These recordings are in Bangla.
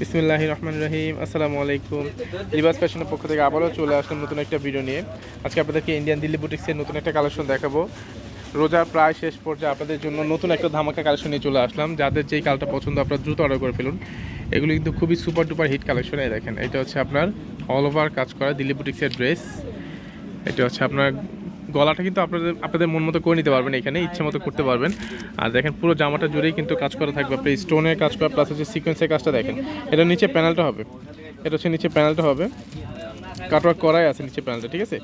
বিসমিল্লাহ রহমান রহিম, আসসালামু আলাইকুম। লিবাস ফ্যাশনের পক্ষ থেকে আবারও চলে আসলাম নতুন একটা ভিডিও নিয়ে। আজকে আপনাদেরকে ইন্ডিয়ান দিল্লি বুটিক্সের নতুন একটা কালেকশন দেখাবো। রোজার প্রায় শেষ পর্যায়ে আপনাদের জন্য নতুন একটা ধামাকা কালেকশন নিয়ে চলে আসলাম। যাদের যেই কালটা পছন্দ, আপনারা দ্রুত অর্ডার করে ফেলুন। এগুলো কিন্তু খুবই সুপার ডুপার হিট কালেকশন এই দেখেন। এটা হচ্ছে আপনার অল ওভার কাজ করা দিল্লি বুটিক্সের ড্রেস এটা হচ্ছে আপনার গলাটা কিন্তু আপনাদের আপনাদের মন মতো করে নিতে পারবেন এখানে, ইচ্ছে মতো করতে পারবেন। আর দেখেন পুরো জামাটা জুড়েই কিন্তু কাজ করা থাকবে, আপনি স্টোনের কাজ করা প্লাস হচ্ছে সিকোয়েন্সের কাজটা দেখেন। এটা নিচে প্যানেলটা হবে। এটা হচ্ছে নিচে প্যানেলটা হবে। কাটওয়ার্ক করাই আছে নিচে প্যানেলটা ঠিক আছে?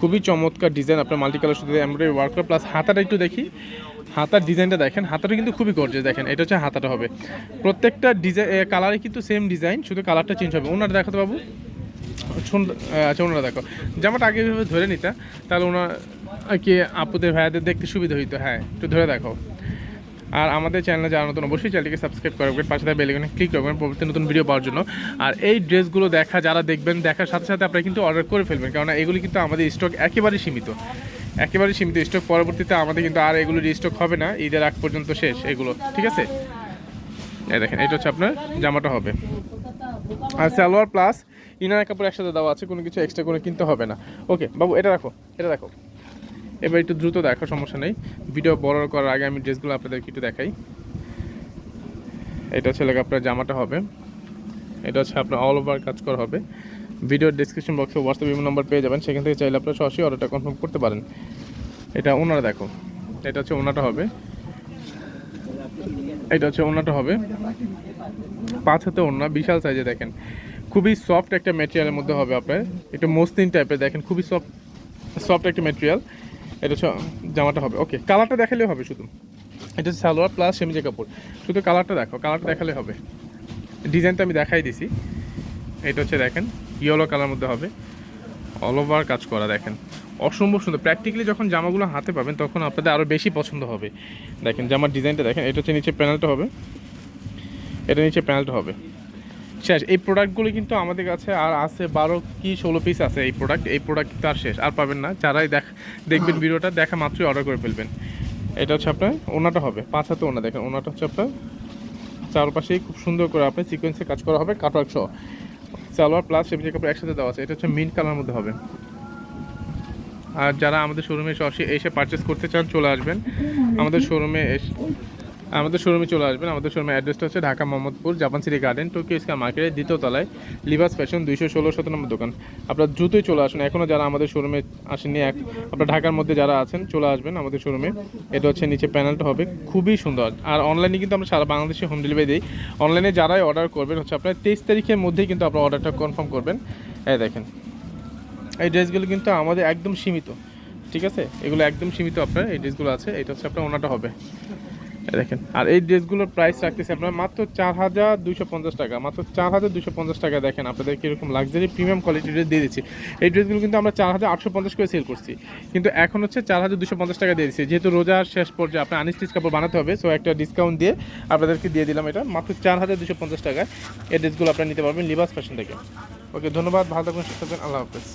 খুবই চমৎকার ডিজাইন আপনার মাল্টি কালার শুধু এমব্রয়ডারি ওয়ার্ক করা প্লাস হাতাটা একটু দেখি। হাতার ডিজাইনটা দেখেন, হাতাটা কিন্তু খুবই গর্জেস দেখেন, এটা হচ্ছে হাতাটা হবে। প্রত্যেকটা ডিজাইন কালারে কিন্তু সেম ডিজাইন শুধু কালারটা চেঞ্জ হবে। ওনার দেখাতে সুন্দর আচ্ছা ওনারা দেখো। জামাটা আগে এভাবে ধরে নিতা, তাহলে ওনার কি আপুদের, ভাইয়াদের দেখতে সুবিধা হইতো হ্যাঁ একটু ধরে দেখো। আর আমাদের চ্যানেলে যারা নতুন, অবশ্যই চ্যানেলটিকে সাবস্ক্রাইব করবেন পাশে থাকা বেলিকনে ক্লিক করবেন পরবর্তী নতুন ভিডিও পাওয়ার জন্য। আর এই ড্রেসগুলো দেখা, যারা দেখবেন, দেখার সাথে সাথে আপনারা কিন্তু অর্ডার করে ফেলবেন কারণ এগুলি কিন্তু আমাদের স্টক একেবারেই সীমিত। একেবারেই সীমিত স্টক পরবর্তীতে আমাদের কিন্তু আর এগুলো স্টক হবে না, ঈদের আগ পর্যন্ত শেষ এগুলো, ঠিক আছে? এই দেখেন, এটা হচ্ছে আপনার জামাটা হবে। আর সালোয়ার প্লাস ইনার কাপড় একসাথে দেওয়া আছে, কোনো কিছু এক্সট্রা করে কিনতে হবে না। ওকে বাবু, এটা রাখো, এটা দেখো এবার একটু দ্রুত দেখো সমস্যা নেই। ভিডিও বড় করার আগে আমি ড্রেসগুলো আপনাদেরকে একটু দেখাই। এটা হচ্ছে আপনার জামাটা হবে। এটা হচ্ছে আপনার অল ওভার কাজ করা হবে। ভিডিওর ডিসক্রিপশন বক্সে হোয়াটসঅ্যাপ ইমেল নাম্বার পেয়ে যাবেন। সেখান থেকে চাইলে আপনারা সরাসরি অর্ডারটা কনফার্ম করতে পারেন। এটা ওনারা দেখো। এটা হচ্ছে ওনাটা হবে। এটা হচ্ছে ওনাটা হবে। পাঁচ হাতে ওড়না, বিশাল সাইজে দেখেন। খুবই সফট একটা ম্যাটেরিয়ালের মধ্যে হবে আপনার। একটু মসলিন টাইপের দেখেন, খুবই সফট সফট একটা ম্যাটেরিয়াল এটা হচ্ছে জামাটা হবে। ওকে কালারটা দেখালেও হবে শুধু। এটা হচ্ছে সালোয়ার প্লাস সেমিজে কাপড়। শুধু কালারটা দেখো কালারটা দেখালে হবে। ডিজাইনটা আমি দেখাই দিছি। এটা হচ্ছে দেখেন ইয়েলো কালার মধ্যে হবে। অল ওভার কাজ করা দেখেন। অসম্ভব সুন্দর। প্র্যাকটিক্যালি যখন জামাগুলো হাতে পাবেন, তখন আপনাদের আরও বেশি পছন্দ হবে। দেখেন, জামার ডিজাইনটা দেখেন, এটা হচ্ছে নিচে প্যানেলটা হবে। এটা নিচে প্যানেলটা হবে। শেষ, এই প্রোডাক্টগুলো কিন্তু আমাদের কাছে আর আছে বারো কি ষোলো পিস আছে এই প্রোডাক্ট এই প্রোডাক্ট আর শেষ, আর পাবেন না। যারাই দেখ, দেখবেন ভিডিওটা, দেখা মাত্রই অর্ডার করে ফেলবেন। এটা হচ্ছে আপনার, ওনাটা হবে, পাঁচ হাতে ওনা, দেখেন, ওনাটা হচ্ছে আপনার চারপাশেই খুব সুন্দর করে আপনার সিকোয়েন্সে কাজ করা হবে কাটওয়ার্ক সহ। সালোয়ার প্লাস সেমিজে কাপড় একসাথে দেওয়া আছে, এটা হচ্ছে মিন্ট কালার মধ্যে হবে। আর যারা আমাদের শোরুমে এসে পারচেস করতে চান, চলে আসবেন। আমাদের শোরুমে এসে আমাদের শোরুমে চলে আসবেন। আমাদের শোরুমের অ্যাড্রেসটা হচ্ছে Dhaka Mohammadpur, Japan City Garden Tokyo square মার্কেটের দ্বিতীয় তলায় লিবাস ফ্যাশন দুইশো ষোলো শত নম্বর দোকান। আপনারা দ্রুতই চলে আসুন। এখনও যারা আমাদের শোরুমে আসেননি, এক আপনার ঢাকার মধ্যে যারা আছেন, চলে আসবেন আমাদের শোরুমে এটা হচ্ছে নিচে প্যানেলটা হবে। খুবই সুন্দর। আর অনলাইনে কিন্তু আমরা সারা বাংলাদেশে হোম ডেলিভারি দিই। অনলাইনে যারাই অর্ডার করবেন, হচ্ছে আপনার তেইশ তারিখের মধ্যেই কিন্তু আপনার অর্ডারটা কনফার্ম করবেন। এই দেখেন। এই ড্রেসগুলো কিন্তু আমাদের একদম সীমিত, ঠিক আছে? এগুলো একদম সীমিত আপনার, এই ড্রেসগুলো আছে, এটা হচ্ছে আপনার ওনাটা হবে। দেখেন, আর এই ড্রেসগুলোর প্রাইস রাখতেছে আপনার মাত্র চার হাজার দুশো পঞ্চাশ টাকা, মাত্র চার হাজার দুশো পঞ্চাশ টাকা দেখেন আপনাদের কীরকম লাক্সারি প্রিমিয়াম কোয়ালিটির ড্রেস দিয়ে দিচ্ছি। এই ড্রেসগুলো কিন্তু আমরা চার হাজার আটশো পঞ্চাশ করে সেল করছি, কিন্তু এখন হচ্ছে চার হাজার দুশো পঞ্চাশ টাকা দিয়ে দিচ্ছি। যেহেতু রোজার শেষ পর্যায়ে আপনার আনস্টিচ কাপড় বানাতে হবে সো একটা ডিসকাউন্ট দিয়ে আপনাদেরকে দিয়ে দিলাম এটা, মাত্র চার হাজার দুশো পঞ্চাশ টাকায় এই ড্রেসগুলো আপনারা নিতে পারবেন লিবাস ফ্যাশন থেকে। ওকে ধন্যবাদ ভালো থাকবেন সুস্থ থাকবেন আল্লাহ হাফেজ।